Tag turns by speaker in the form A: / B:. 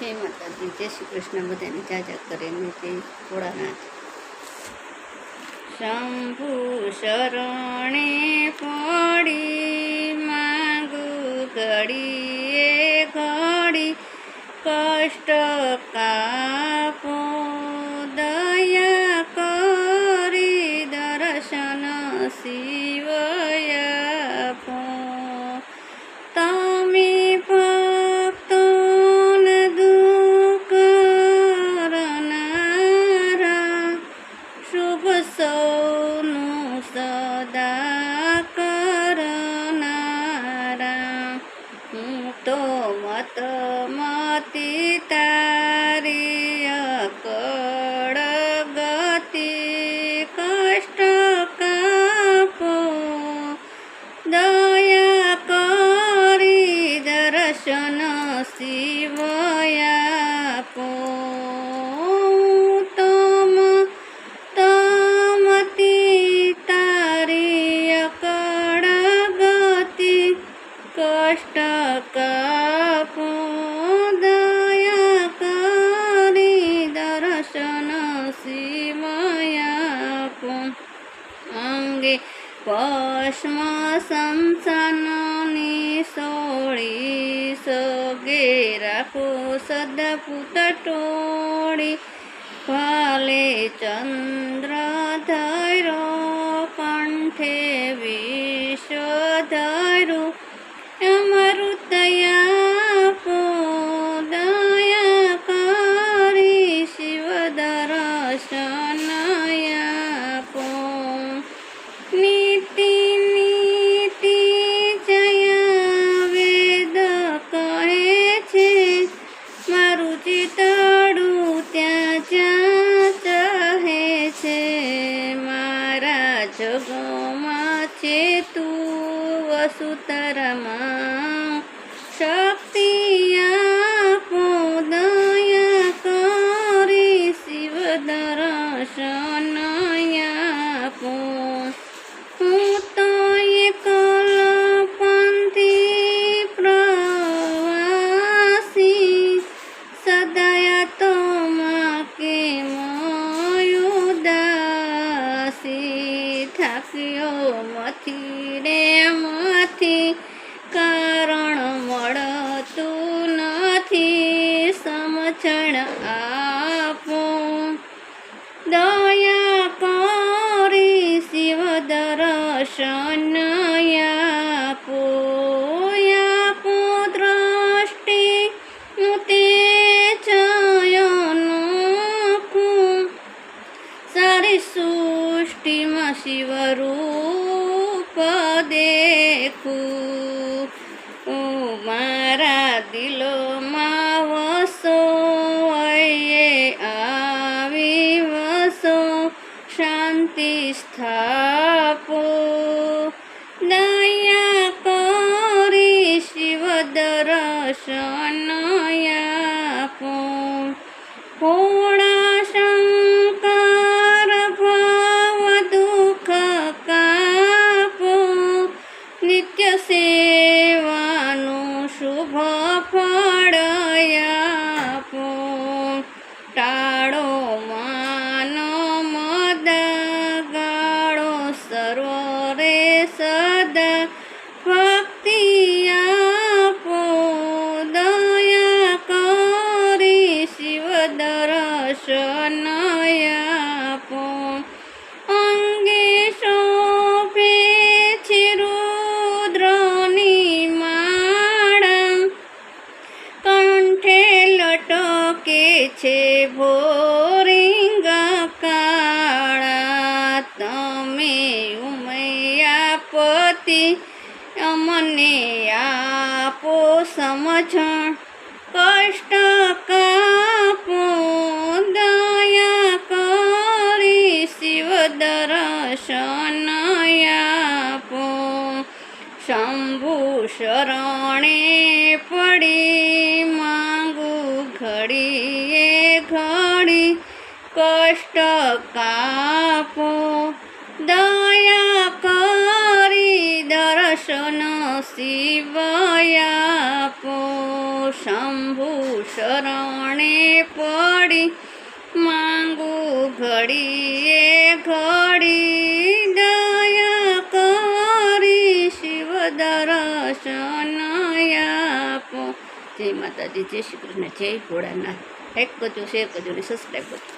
A: જય માતાજી, જય શ્રી કૃષ્ણ. બધાને જાજા કરીને જય ભોળાનાથ. શંભુ શરણે પડી માંગુ ઘડીએ ઘડી, કષ્ટ શિવયાપો તમ તમતી તારી અકળ ગતિ કષ્ટ કાપો પશ્મ સંસાનની સોળી સગે રાખો સદપુત ટોળી. ભલે ચંદ્ર ધૈરો, કંઠે વિશ્વ ધૈરો. અમૃતયા પોદયા કરી શિવ દર્શનયા વસુતરમાં શક્તિ આપો દયા કરી શિવ દર્શન આપો દયા કરી શિવ દર્શન આપો આપો દ્રષ્ટિ તે ચયનોખું સારી સૃષ્ટિમાં શિવરૂપ દેખું મારા દિલોમાં શાંતિ સ્થાપો દયા કરી શિવ દર્શન સદા ભક્તિ આપો દયા કરી શિવ દર્શન આપો અંગે શોભે છે રુદ્રની માળા કંઠે લટકે છે ભોરિંગ સમજણ, કષ્ટ કાપો, દયા કરી, શિવ દર્શન આપો. શંભુ શરણે પડી, માંગુ ઘડીએ ઘડી, કષ્ટ કાપો, દયા દર્શન શિવયાપો શંભુ શરણે પડી, માંગુ ઘડીએ ઘડી દયા કરી. શિવ દર્શન આપો. જય માતાજી, જય શ્રી કૃષ્ણ, જય ભોળાનાથ. લાઈક કરજો શેર કરજો અને સબસ્ક્રાઈબ કરજો